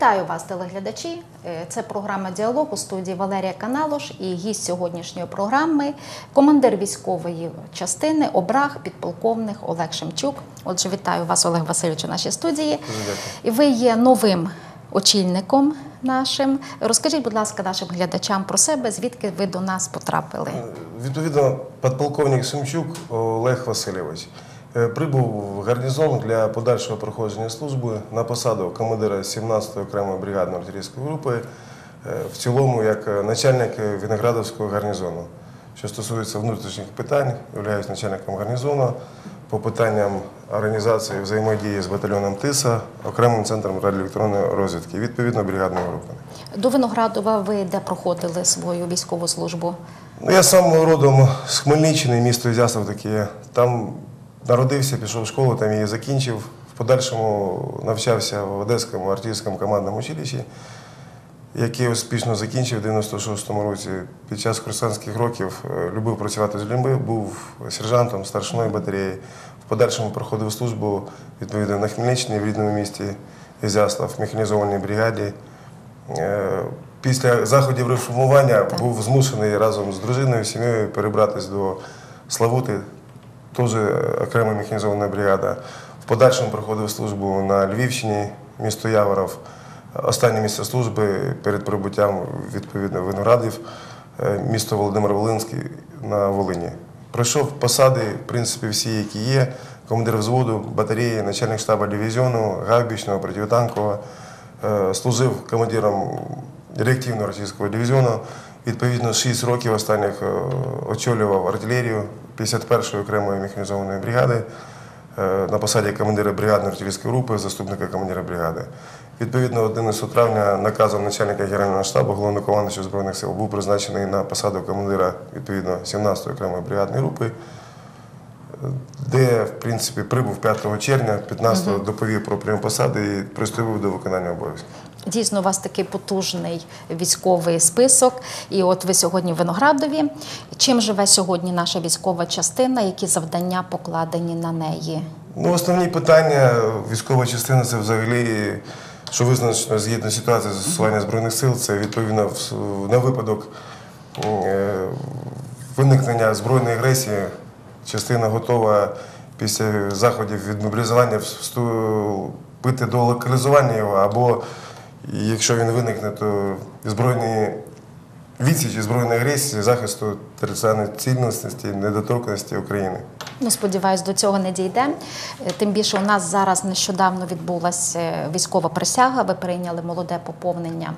Вітаю вас, телеглядачі. Е, Це програма Діалог у студії Валерія Каналош і гість сьогоднішньої програми командир військової частини Обраг, підполковник Олег Шемчук. Отже, вітаю вас, Олег Васильович, у нашій студії. Дякую. Ви є новим очільником нашим. Розкажіть, будь ласка, нашим глядачам про себе, звідки ви до нас потрапили. Відповідно, підполковник Семчук Олег Васильович е, прибув в гарнізон для подальшого проходження служби на посаду командира 17-ї окремої бригадної артилерійської групи, е, в цілому як е, начальник е, Виноградовського гарнізону. Що стосується внутрішніх питань, являюсь начальником гарнізону по питанням організації взаємодії з батальйоном ТИСА, окремим центром радіоелектронної розвідки, відповідно бригадної групи. До Виноградова ви де проходили свою військову службу? Ну, я сам родом з Хмельниччини, місто Ізяслав таке. Там народився, пішов в школу, там її закінчив. В подальшому навчався в Одеському артилерійському командному училищі, яке успішно закінчив у 96-му році. Під час курсантських років е, любив працювати з людьми, був сержантом старшиної батареї. В подальшому проходив службу відповідно на Хмельниччині в рідному місті Ізяслав, в механізованій бригаді. Е, Після заходів реформування був змушений разом з дружиною, сім'єю перебратися до Славути, теж окрема механізована бригада. В подальшому проходив службу на Львівщині, місто Яворов. Останнє місце служби перед прибуттям відповідно Виноградів, е, місто Володимир Волинський на Волині. Пройшов посади, в принципі, всі, які є. Командир взводу, батареї, начальник штабу дивізіону, гаубічного, противотанкового. Е, служив командиром реактивного російського дивізіону. Відповідно, 6 років останніх е, очолював артилерію 51-ї окремої механізованої бригади е, на посаді командира бригадної артилерійської групи, заступника командира бригади. Відповідно, 11 травня наказом начальника Генерального штабу головного командуючого Збройних сил був призначений на посаду командира відповідно 17-ї окремої бригадної групи де, в принципі, прибув 5 червня, 15-го доповів про прийом посади і приступив до виконання обов'язків. Дійсно, у вас такий потужний військовий список. І от ви сьогодні в Виноградові. Чим живе сьогодні наша військова частина? Які завдання покладені на неї? Ну, основні питання військова частина це взагалі, що визначено згідно ситуації застосування Збройних сил, це відповідно в- на випадок е, виникнення збройної агресії. Частина готова після заходів від мобілізування вступити до локалізування його, або якщо він виникне, то збройні відсічі збройної агресії, захисту територіальної цілісності, недоторканості України. Ну, сподіваюсь, до цього не дійде. Е, Тим більше у нас зараз нещодавно відбулася військова присяга. Ви прийняли молоде поповнення.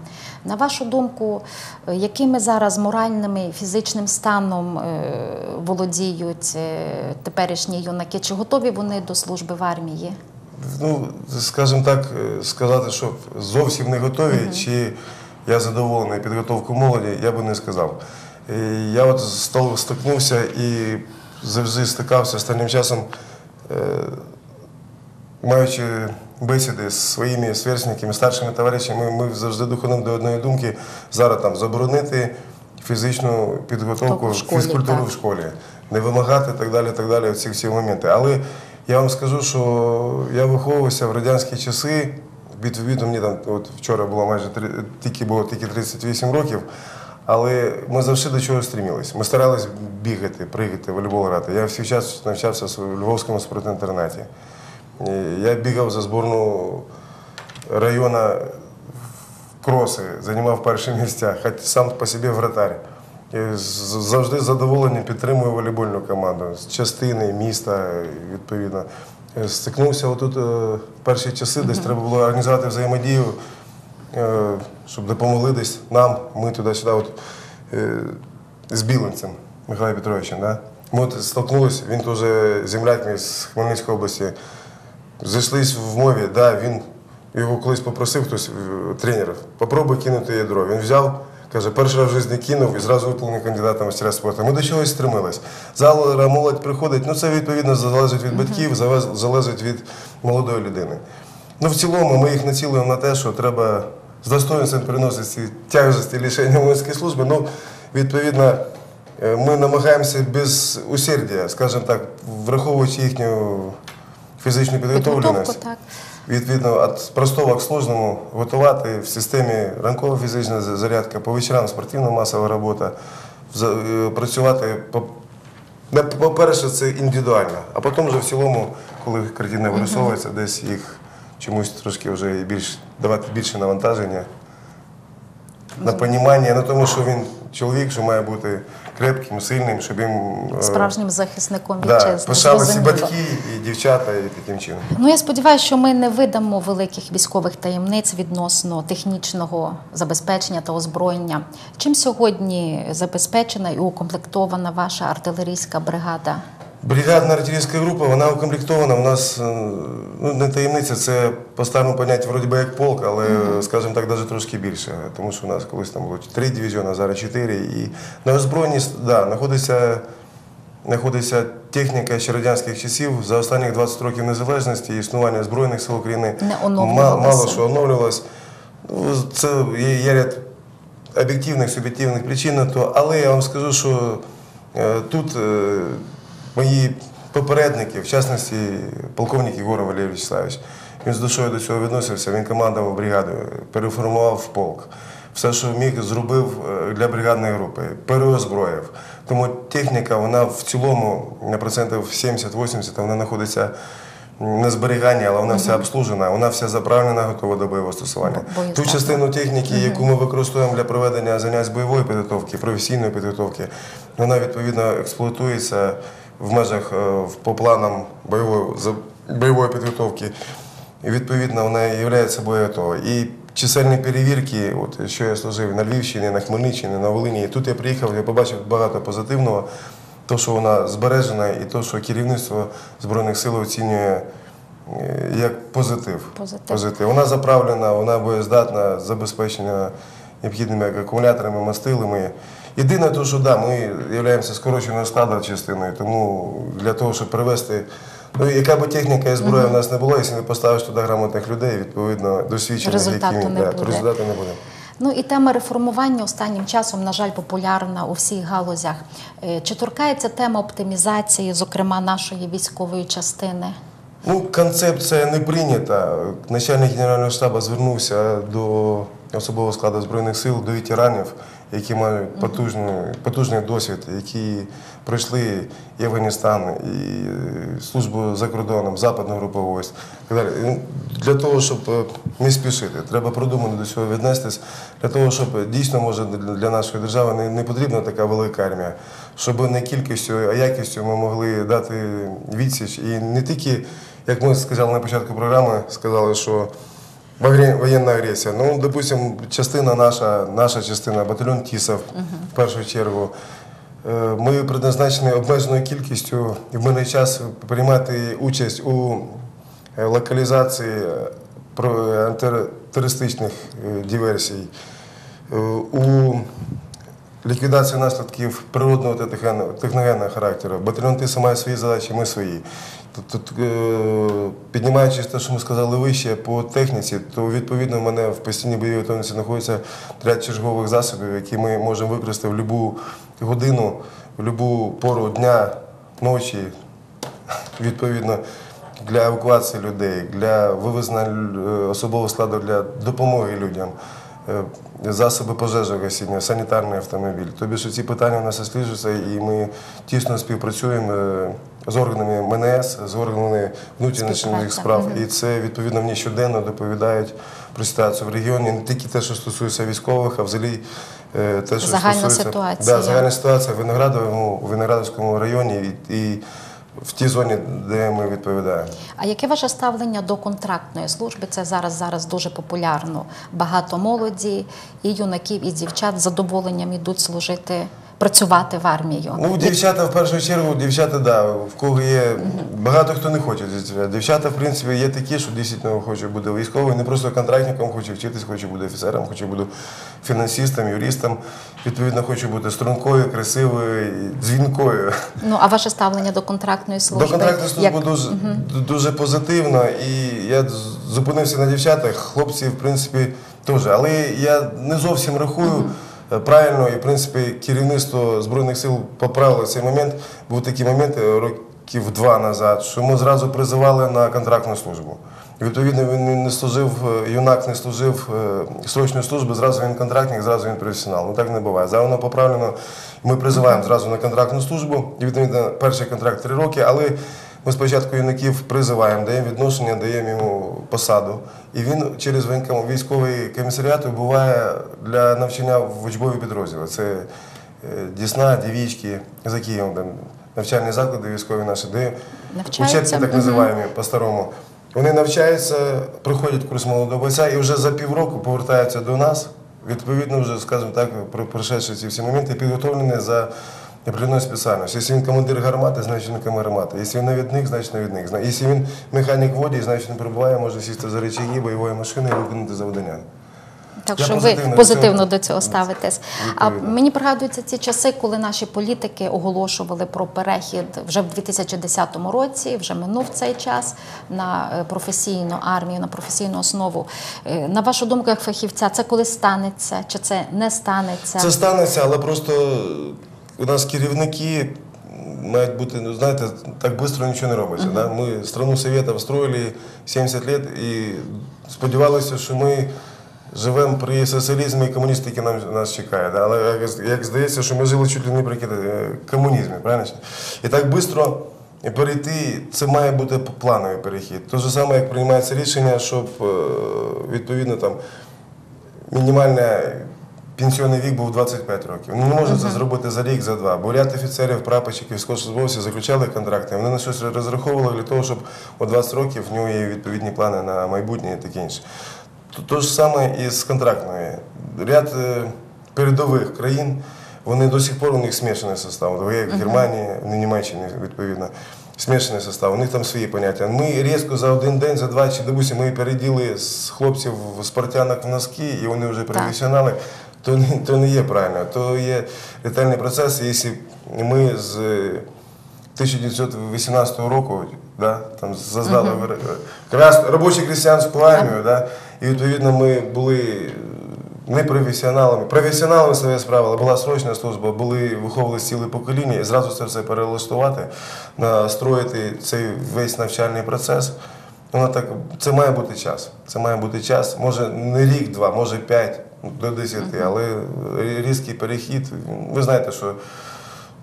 На вашу думку, е, якими зараз моральним і фізичним станом е, володіють теперішні юнаки? Чи готові вони до служби в армії? Ну, скажімо так, е, сказати, що зовсім не готові, чи я задоволений підготовкою молоді, я би не сказав. Е, Я от стол- стикнувся і завжди стикався останнім часом, е, маючи бесіди з своїми сверстниками, старшими товаришами, ми завжди доходимо до одної думки зараз там заборонити фізичну підготовку, В школі, фізкультуру так. в школі, не вимагати і так далі, так далі, ці всі моменти. Але я вам скажу, що я виховувався в радянські часи. Відповідно, мені там от вчора було майже тільки було тільки 38 років. Але ми завжди до чого стрімілися. Ми старалися бігати, пригати, волейбол грати. Я всі час навчався в Львовському спортінтернаті. Я бігав за зборну району кроси, займав перші місця, хоч сам по собі вратар. І завжди з задоволенням підтримую волейбольну команду з частини, міста, відповідно. Е, Стикнувся отут е, в перші часи, десь треба було організувати взаємодію, е, щоб допомогли десь нам. Ми туди-сюди, от, е, з Білинцем Михайлом Петровичем. Да? Ми от столкнулися, він теж земляк мій з Хмельницької області. Зійшлись в мові, да, він його колись попросив хтось е, тренерів, попробуй кинути ядро. Він взяв, каже, перший раз в житті кинув і зразу виповнив кандидата в мастера спорту. Ми до чогось стремились. Зараз молодь приходить, ну це відповідно залежить від батьків, залежить від молодої людини. Ну, в цілому ми їх націлуємо на те, що треба з достоинством переносити ці тяжкості лишення воїнської служби. Ну, відповідно, е, ми намагаємося без усердя, скажімо так, враховуючи їхню фізичну підготовленість. Відповідно від простого к сложному готувати в системі ранкова фізична зарядка, по вечорам спортивна масова робота, е, працювати по. По-перше, це індивідуально, а потім вже в цілому, коли картина вирисовується, десь їх чомусь трошки вже більш давати більше навантаження на понімання, на тому, що він чоловік, що має бути крепким, сильним, щоб їм е, Справжнім захисником да, пишалися батьки, і дівчата, і таким чином. Ну я сподіваюся, що ми не видамо великих військових таємниць відносно технічного забезпечення та озброєння. Чим сьогодні забезпечена і укомплектована ваша артилерійська бригада? Бригадна артилерійська група, вона укомплектована. У нас е, ну, не таємниця, це по старому поняттю вроді би як полк, але, скажімо так, навіть трошки більше. Тому що у нас колись там було три дивізіони, а зараз чотири. І на озброєнні да, знаходиться, знаходиться техніка ще радянських часів. За останні 20 років незалежності і існування Збройних сил України Не мало що оновлювалось. Ну, Це є, є ряд об'єктивних, суб'єктивних причин але я вам скажу, що е, тут е, мої попередники, в частності полковник Єгор Валерій Вячеславович, він з душою до цього відносився, він командував бригадою, переформував в полк. Все, що міг, зробив е, для бригадної групи, переозброїв. Тому техніка, вона в цілому на процентів 70-80 вона знаходиться на зберіганні, але вона вся обслужена, вона вся заправлена, готова до бойового застосування. Ту частину техніки, яку ми використовуємо для проведення занять з бойової підготовки, професійної підготовки, вона відповідно експлуатується в межах е, по планам бойової, бойової підготовки. І відповідно вона є собою готова. І чисельні перевірки, от що я служив на Львівщині, на Хмельниччині, на Волині. І тут я приїхав, я побачив багато позитивного. То, що вона збережена, і то, що керівництво Збройних сил оцінює е, як позитив. Позитив. Вона заправлена, вона боєздатна, забезпечена необхідними акумуляторами, мастилами. Єдине, то, що да, ми являємося скороченою складовою частиною, тому для того, щоб привести. Ну, яка б техніка і зброя в нас не було, якщо не поставиш туди грамотних людей, відповідно, досвідчених, Результату які не да, буде. то результату не буде. Ну і тема реформування останнім часом, на жаль, популярна у всіх галузях. Е, Чи торкається тема оптимізації, зокрема нашої військової частини? Ну, концепція не прийнята. Начальник Генерального штабу звернувся до особового складу Збройних сил, до ветеранів, які мають потужний, потужний досвід, які пройшли і Афганістан, і службу за кордоном, западну групу військ. Для того, щоб е, не спішити, треба продумано до цього віднестись. Для того, щоб дійсно може для нашої держави не, не потрібна така велика армія, щоб не кількістю, а якістю ми могли дати відсіч. І не тільки, як ми сказали на початку програми, сказали, що Воєнна агресія. Ну, допустимо, частина наша, наша частина, батальйон ТІСов, в першу чергу. Е, Ми предназначені обмеженою кількістю і в мирний час приймати участь у е, локалізації е, антитерористичних диверсій, у ліквідації наслідків природного та техногенного- характеру. Батальйон ТИСа має свої задачі, ми свої. Тут, е, піднімаючись те, що ми сказали вище по техніці, то відповідно в мене в постійній бойовій готовності знаходиться ряд чергових засобів, які ми можемо використати в будь-яку годину, в будь-яку пору дня, ночі, відповідно. Для евакуації людей, для вивезення е, особового складу для допомоги людям, е, засоби пожежогасіння, санітарний автомобіль. Тобі що ці питання у нас досліджуються, і ми тісно співпрацюємо з органами МНС, з органами внутрішніх справ. І це відповідно мені щоденно доповідають про ситуацію в регіоні, не тільки те, що стосується військових, а взагалі е, те, що Загальна стосується ситуація. Да, загальна ситуація в Виноградовому, в Виноградовському районі і, і в тій зоні, де ми відповідаємо. А яке ваше ставлення до контрактної служби? Це зараз зараз дуже популярно. Багато молоді і юнаків, і дівчат з задоволенням йдуть служити, працювати в армію. Ну, дівчата в першу чергу, дівчата, да, в кого є. Багато хто не хоче. дівчата. В принципі, є такі, що дійсно хоче бути військовим, не просто контрактником, хоче вчитись, хоче бути офіцером, хоче бути фінансистом, юристом. Відповідно, хоче бути стрункою, красивою, дзвінкою. Ну а ваше ставлення до контрактної служби? До контрактної служби Як- дуже, дуже позитивно. І я зупинився на дівчатах, хлопці, в принципі, теж. Але я не зовсім рахую. е, Правильно, і в принципі керівництво Збройних сил поправило цей момент. Був такий момент е, років два назад, що ми зразу призивали на контрактну службу. Відповідно, він не служив, е, юнак не служив е, срочну службу, зразу він контрактник, зразу він професіонал. Ну так не буває. Зараз воно поправлено. Ми призиваємо зразу на контрактну службу. І відповідно перший контракт три роки, але ми спочатку юнаків призиваємо, даємо відношення, даємо йому посаду. І він через військовий комісаріат буває для навчання в учбові підрозділи. Це е, Дісна, Дівічки, за Києвом, там, навчальні заклади військові наші, де учебки так називаємо по-старому. Вони навчаються, проходять курс молодого бойця і вже за півроку повертаються до нас. Відповідно, вже, скажімо так, про- пройшовши ці всі моменти, підготовлені за определеною спеціальністю. Якщо він командир гармати, значить він командир гармати. Якщо він навідник, значить навідник. Зна- Якщо він механік воді, значить він перебуває, може сісти за речаги бойової машини і виконати завдання. Так Я що ви позитивно до позитивно цього- до цього ставитесь. А Відповідно. мені пригадуються ці часи, коли наші політики оголошували про перехід вже в 2010 році, вже минув цей час на е, професійну армію, на професійну основу. Е, На вашу думку, як фахівця, це коли станеться, чи це не станеться? Це станеться, але просто у нас керівники мають бути, ну знаєте, так швидко нічого не робиться. Да? Ми страну Советов строїли 70 років і сподівалися, що ми живемо при соціалізмі і комуністики нам, нас чекає. Да? Але як, як здається, що ми жили чуть ли не при е, комунізмі, правильно? І так швидко перейти, це має бути плановий перехід. Те ж саме, як приймається рішення, щоб е, відповідно там мінімальне пенсійний вік був 25 років. Ну, не може це зробити за рік, за два. Бо ряд офіцерів, прапорщиків, військовослужбовців заключали контракти. Вони на щось розраховували для того, щоб у 20 років в нього є відповідні плани на майбутнє і таке інше. То, ж саме і з контрактною. Ряд е, передових країн, вони до сих пор у них змішаний состав. В Германії, в Німеччині, відповідно. Смішаний состав, у них там свої поняття. Ми різко за один день, за два чи допустим, ми переділи з хлопців в спортянок в носки, і вони вже професіонали. То не, то не є правильно, то є ретельний процес. І Якщо ми з е, 1918 року да, там создали uh якраз робочу крестьянську армію, да, і відповідно ми були не професіоналами. Професіоналами своє справили, була срочна служба, були виховували ціле покоління, і зразу це все перелаштувати, настроїти цей весь навчальний процес. Воно так, це має бути час. Це має бути час. Може не рік, два, може п'ять до десяти, але різкий перехід. Ви знаєте, що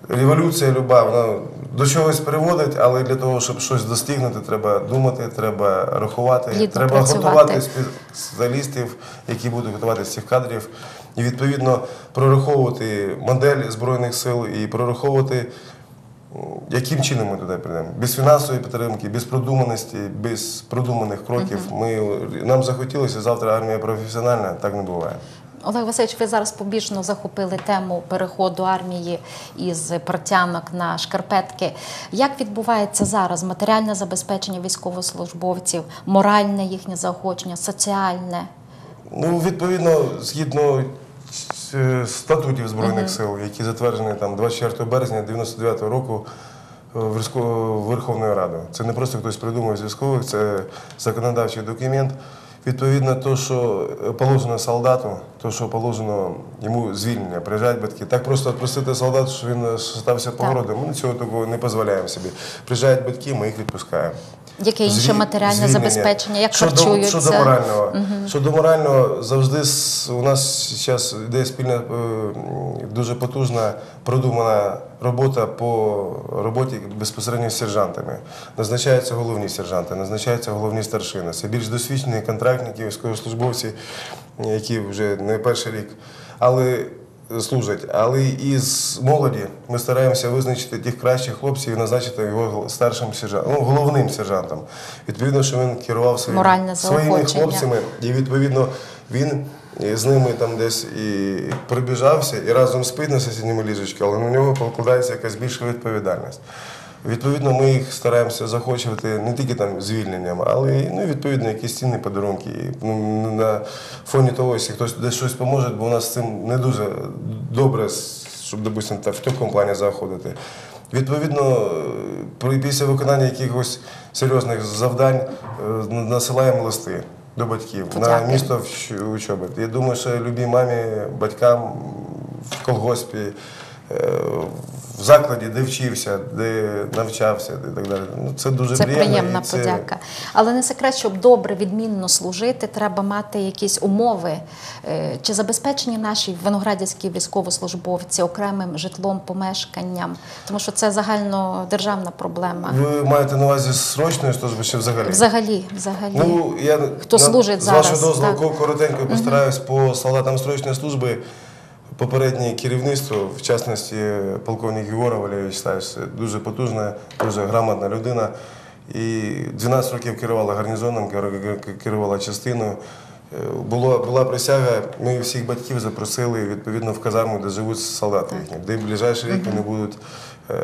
революція люба, вона до чогось приводить, але для того, щоб щось достигнути, треба думати, треба рахувати, Плідно треба працювати. готувати спеціалістів, які будуть готувати з цих кадрів, і відповідно прораховувати модель збройних сил і прораховувати. Яким чином ми туди прийдемо? Без фінансової підтримки, без продуманості, без продуманих кроків. Ми, нам захотілося завтра армія професіональна, так не буває. Олег Васильович, ви зараз побіжно захопили тему переходу армії із портянок на шкарпетки. Як відбувається зараз матеріальне забезпечення військовослужбовців, моральне їхнє заохочення, соціальне? Ну, відповідно, згідно статутів Збройних сил, які затверджені там 24 березня 99 року е, Верховною Радою. Це не просто хтось придумав з військових, це законодавчий документ. Відповідно, то, що положено солдату, то, що положено йому звільнення, приїжджають батьки. Так просто відпустити солдата, що він стався погородом. Ми цього такого не дозволяємо собі. Приїжджають батьки, ми їх відпускаємо. Яке інше матеріальне звільнення. забезпечення, як щодо, харчуються? Щодо морального, щодо морального, завжди у нас зараз йде спільна е, дуже потужна продумана робота по роботі безпосередньо з сержантами. Назначаються головні сержанти, назначаються головні старшини. Це більш досвідчені контрактники, військовослужбовці, які вже не перший рік. Але служать. Але із молоді ми стараємося визначити тих кращих хлопців і назначити його старшим сержантом, ну, головним сержантом. Відповідно, що він керував своїм, Моральне своїми хлопцями, і відповідно він е, з ними там десь і прибіжався, і разом спить на сусідньому ліжечку, але на нього покладається якась більша відповідальність. Відповідно, ми їх стараємося захочувати не тільки там звільненням, але й ну, відповідно якісь цінні подарунки. І, ну, на фоні того, якщо хтось десь щось поможе, бо у нас з цим не дуже добре, щоб, допустимо, в такому плані заходити. Відповідно, після виконання якихось серйозних завдань е, насилаємо листи до батьків на місто учоби. Я думаю, що любій мамі, батькам в колгоспі в закладі, де вчився, де навчався, і так далі. Ну, це дуже Це приємно. приємна і це- подяка. Але не секрет, щоб добре, відмінно служити, треба мати якісь умови. Е, Чи забезпечені наші виноградівські військовослужбовці окремим житлом, помешканням? Тому що це загальнодержавна проблема. Ви маєте на увазі срочної служби чи взагалі? Взагалі, взагалі. Ну, я Хто служить з зараз, вашого дозволу коротенько постараюсь по солдатам срочної служби. Попереднє керівництво, в частності полковник Єгоров Валерій Вячеславович, дуже потужна, дуже грамотна людина. І 12 років керувала гарнізоном, керувала частиною. Е, Було, була присяга, ми всіх батьків запросили відповідно в казарму, де живуть солдати їхні, де в ближайший рік вони будуть е,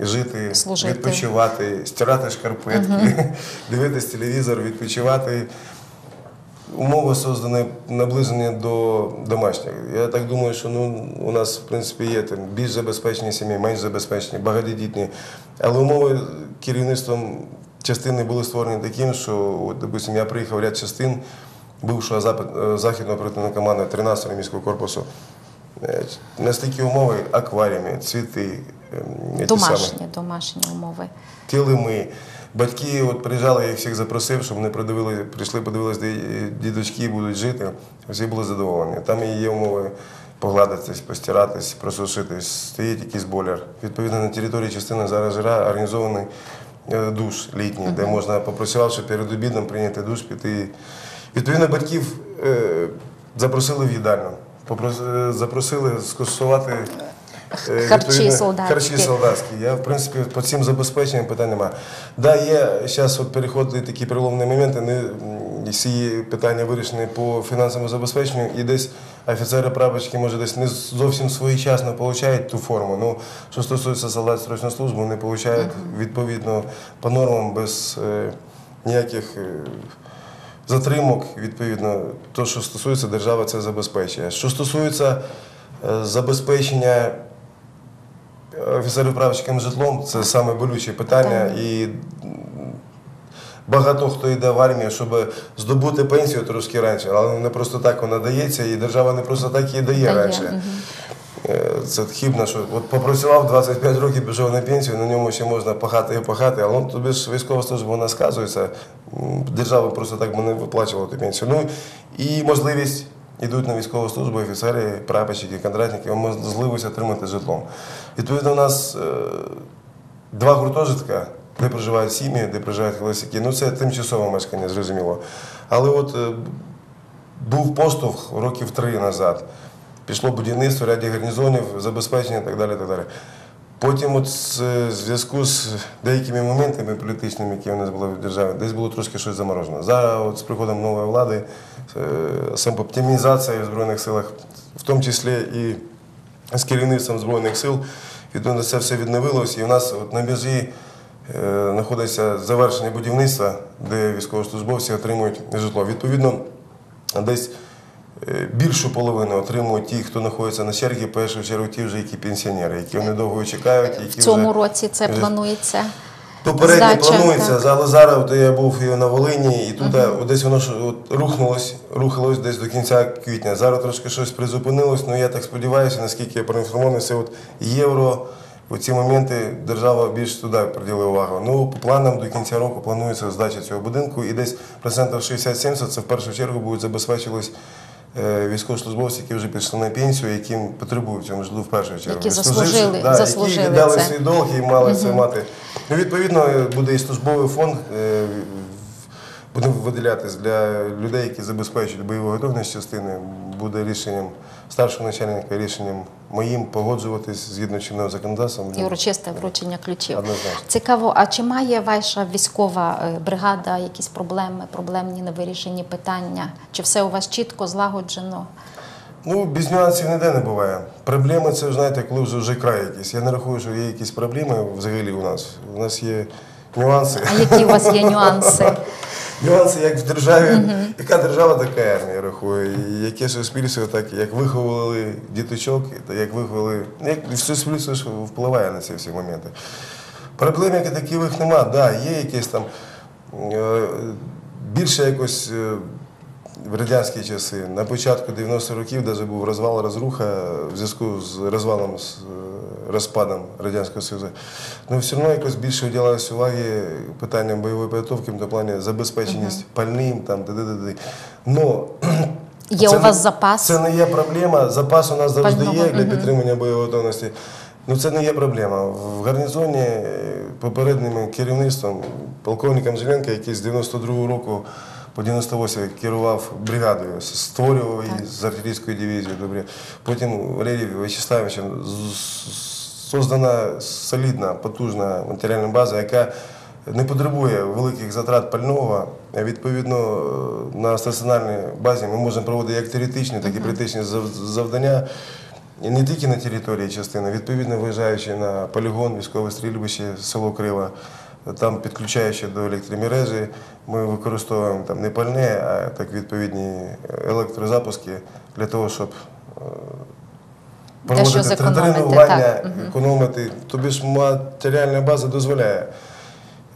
жити, Служити. відпочивати, стирати шкарпетки, дивитись телевізор, відпочивати. Умови создані наближені до домашніх. Я так думаю, що ну, у нас, в принципі, є там більш забезпечені сім'ї, менш забезпечені, багатодітні. Але умови керівництвом частини були створені таким, що, от, допустим, я приїхав ряд частин бившого запад- е, західного оперативного команди 13-го міського корпусу. Е, Настільки умови акваріуми, цвіти, ем, ті самі Домашні, домашні умови. килими. Батьки от приїжджали, я їх всіх запросив, щоб вони придивили, прийшли, подивилися, де дідочки будуть жити. Всі були задоволені. Там і є умови погладитись, постиратись, просушитись, стоїть якийсь боляр. Відповідно, на території частини зараз жира організований е, душ літній, де можна, попрацювавши перед обідом, прийняти душ, піти. Відповідно, батьків е, запросили в їдальню. Е, Запросили скуштувати е, Харчі солдатські. Харчі солдатські. Я, в принципі, по цим забезпеченням питань немає. Да, є зараз от переходять такі переломні моменти, не всі питання вирішені по фінансовому забезпеченню, і десь офіцери прапорщики, може, десь не зовсім своєчасно отримують ту форму. Ну, що стосується солдат срочної служби, вони отримують відповідно по нормам без е, ніяких. е, Затримок, відповідно, то, що стосується держави, це забезпечує. Що стосується е, забезпечення офіцерів правочким житлом це саме болюче питання. І багато хто йде в армію, щоб здобути пенсію трошки раніше, але не просто так вона дається, і держава не просто так її дає, раніше. Е, Це хібно, що от попрацював 25 років, пішов на пенсію, на ньому ще можна пахати і пахати, але тобі ж військова служба вона сказується. Держава просто так не виплачувала ту пенсію. Ну і можливість йдуть на військову службу офіцери, прапорщики, контрактники, можливість отримати житлом. Відповідно, у нас е, два гуртожитка, де проживають сім'ї, де проживають холостяки. Ну це тимчасове мешкання, зрозуміло. Але от е, був поштовх років три назад. Пішло будівництво, ряді гарнізонів, забезпечення і так далі. Так далі. Потім, от з- в зв'язку з деякими моментами політичними, які у нас були в державі, десь було трошки щось заморожено. Зараз от з приходом нової влади, е, саме оптимізація в Збройних силах, в тому числі і з керівництвом Збройних сил, відповідно, це все відновилось. І у нас от на межі е, знаходиться завершення будівництва, де військовослужбовці отримують житло. Відповідно, десь е, більшу половину отримують ті, хто знаходиться на черзі, в першу чергу ті вже, які пенсіонери, які вони довго чекають. Які В цьому вже... році це вже- планується. Попередньо Здача, планується, так. але зараз от я був і на Волині, і тут от десь воно ж от рухнулось, рухалось десь до кінця квітня. Зараз трошки щось призупинилось, але я так сподіваюся, наскільки я проінформований, це от євро. У ці моменти держава більш туди приділила увагу. Ну, по планам до кінця року планується здача цього будинку, і десь процентів 60-70 це в першу чергу будуть забезпечились е, військовослужбовці, які вже пішли на пенсію, яким потребують цьому житлу в першу чергу. Які заслужили- да, заслужили які віддали це. свій долг і мали це мати. Ну, відповідно, буде і службовий фонд. е, Буде виділятись для людей, які забезпечують бойову готовність частини. Буде рішенням старшого начальника, рішенням моїм погоджуватись згідно чинного законодавства. І урочисте вручення ключів. Однозначно. Цікаво, а чи має ваша військова е, бригада якісь проблеми, проблемні невирішені питання? Чи все у вас чітко злагоджено? Ну, без нюансів ніде не буває. Проблеми це, знаєте, коли вже вже край якийсь. Я не рахую, що є якісь проблеми взагалі у нас. У нас є нюанси. А які у вас є нюанси? Нюанси як в державі, яка держава, така армія, я рахую. І яке суспільство, так як виховували діточок, як виховували. ну, Як суспільство ж впливає на ці всі моменти. Проблем як таких нема. Да, є якісь там е, більше якось. В радянські часи. На початку 90-х років навіть був розвал, розруха в зв'язку з розвалом, з е, розпадом Радянського Союзу. Ну, все одно якось більше уділалось уваги питанням бойової підготовки, в плані забезпеченість пальним, там, т.д. Но Є це у не- запас? Це не є проблема. Запас у нас завжди Пального, є для підтримання бойової готовності. Ну це не є проблема. В гарнізоні попереднім керівництвом, полковником Жиленка, який з 92-го року по 98 керував бригадою, створював її з артилерійської дивізії. Добре. Потім Валерій з- создана солідна, потужна матеріальна база, яка не потребує великих затрат пального. Відповідно, на стаціонарній базі ми можемо проводити як теоретичні, так і практичні завдання. І не тільки на території частини, відповідно виїжджаючи на полігон, військове стрільбище, село Крива, там підключаючи до електромережі, ми використовуємо там не пальне, а так відповідні електрозапуски для того, щоб е, проводити тренування, так. економити. Тобі ж матеріальна база дозволяє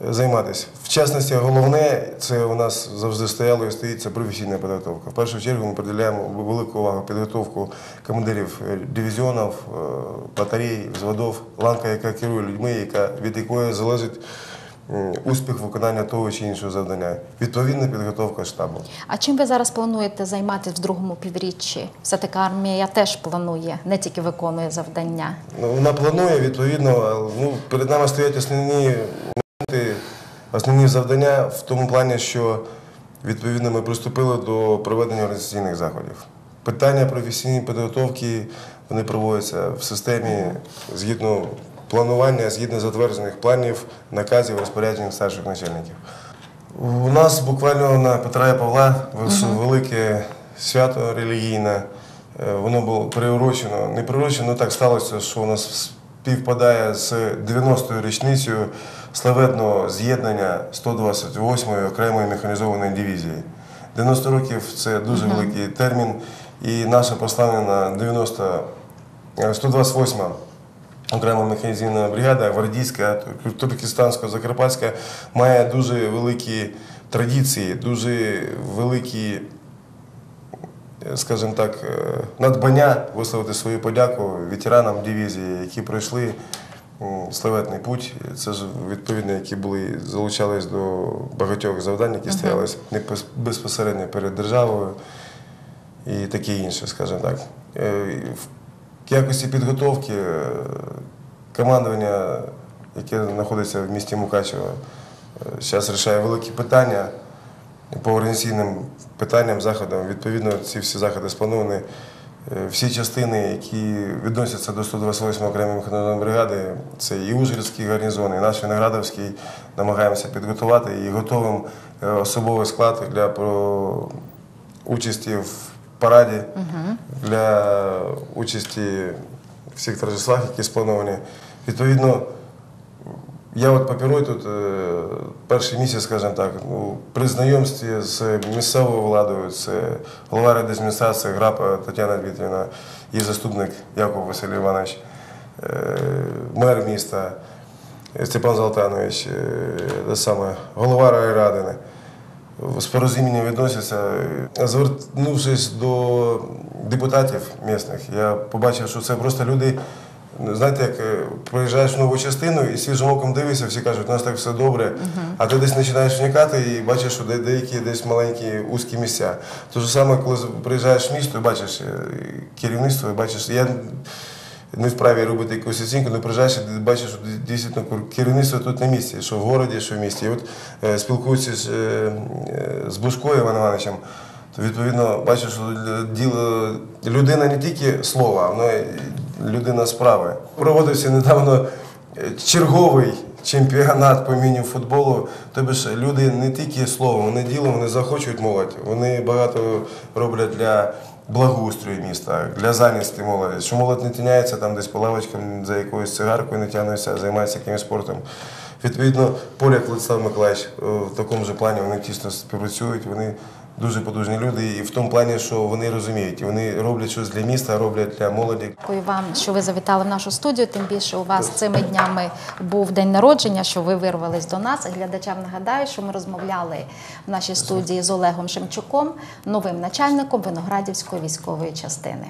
е, займатися. В частності, головне, це у нас завжди стояло і стоїть це професійна підготовка. В першу чергу ми приділяємо велику увагу підготовку командирів е, дивізіонів, батарей, взводів, ланка, яка керує людьми, яка, від якої залежить успіх виконання того чи іншого завдання. Відповідна підготовка штабу. А чим ви зараз плануєте займатися в другому півріччі? Все-таки армія теж планує, не тільки виконує завдання. Ну, Вона планує, відповідно, ну, перед нами стоять основні моменти, основні завдання в тому плані, що відповідно ми приступили до проведення організаційних заходів. Питання професійної підготовки вони проводяться в системі згідно планування, згідно затверджених планів, наказів, розпоряджень старших начальників. У нас буквально на Петра і Павла велике свято релігійне. Е, Воно було приурочено, не приурочено, так сталося, що у нас співпадає з 90-ю річницею славетного з'єднання 128-ї окремої механізованої дивізії. 90 років це дуже великий термін, і наше послання на 90 е, 128 Окрема механізована бригада, гвардійська, туркестансько-закарпатська, має дуже великі традиції, дуже великі, е, скажімо так, е, надбання висловити свою подяку ветеранам дивізії, які пройшли славетний путь. Це ж відповідно, які були залучались до багатьох завдань, які пос- безпосередньо перед державою і таке інше, скажімо так. Е, якості підготовки е, командування, яке знаходиться в місті Мукачево, зараз вирішує великі питання по організаційним питанням, заходам. Відповідно, ці всі заходи сплановані. Е, Всі частини, які відносяться до 128 окремої механізованої бригади, це і Ужгородський гарнізон, і наш Виноградовський, намагаємося підготувати і готовим е, особовий склад для участі в параді, для участі в всіх торжествах, які сплановані. Відповідно, я от папірой тут е, перший місяць, скажімо так, ну, при знайомстві з місцевою владою, це голова адміністрації Грапа Тетяна Дмитрівна, і заступник Яков Василь Іванович, е, мер міста Степан Золтанович, е, голова райради. З порозумінням відносяться. Звернувшись до депутатів місних, я побачив, що це просто люди. Знаєте, як е, приїжджаєш в нову частину і свіжим оком дивишся, всі кажуть, у нас так все добре. А ти десь починаєш вникати і бачиш, що де- деякі десь маленькі вузькі місця. Те ж саме, коли приїжджаєш в місто бачиш е, керівництво, бачиш. Я не вправі робити якусь оцінку, але приїжджаєш і бачиш, що дійсно керівництво тут на місці, що в городі, що в місті. І от е, з, е, е, з Бушкою Іваном Івановичем, то відповідно бачиш, що діло людина не тільки слова, вона людина справи. Проводився недавно е, черговий чемпіонат по міні-футболу. Тобто ж люди не тільки словом, вони ділом, вони захочуть молодь. Вони багато роблять для благоустрою міста, для зайнятості молоді. Що молодь не тіняється там десь по лавочкам за якоюсь цигаркою, не тягнеться, а займається якимось спортом. Відповідно, Поляк Владислав Миколаївич е, в такому ж плані вони тісно співпрацюють, вони дуже потужні люди, і в тому плані, що вони розуміють, і вони роблять щось для міста, роблять для молоді. Дякую вам, що ви завітали в нашу студію. Тим більше у вас цими днями був день народження, що ви вирвались до нас. Глядачам нагадаю, що ми розмовляли в нашій студії з Олегом Шемчуком, новим начальником Виноградівської військової частини.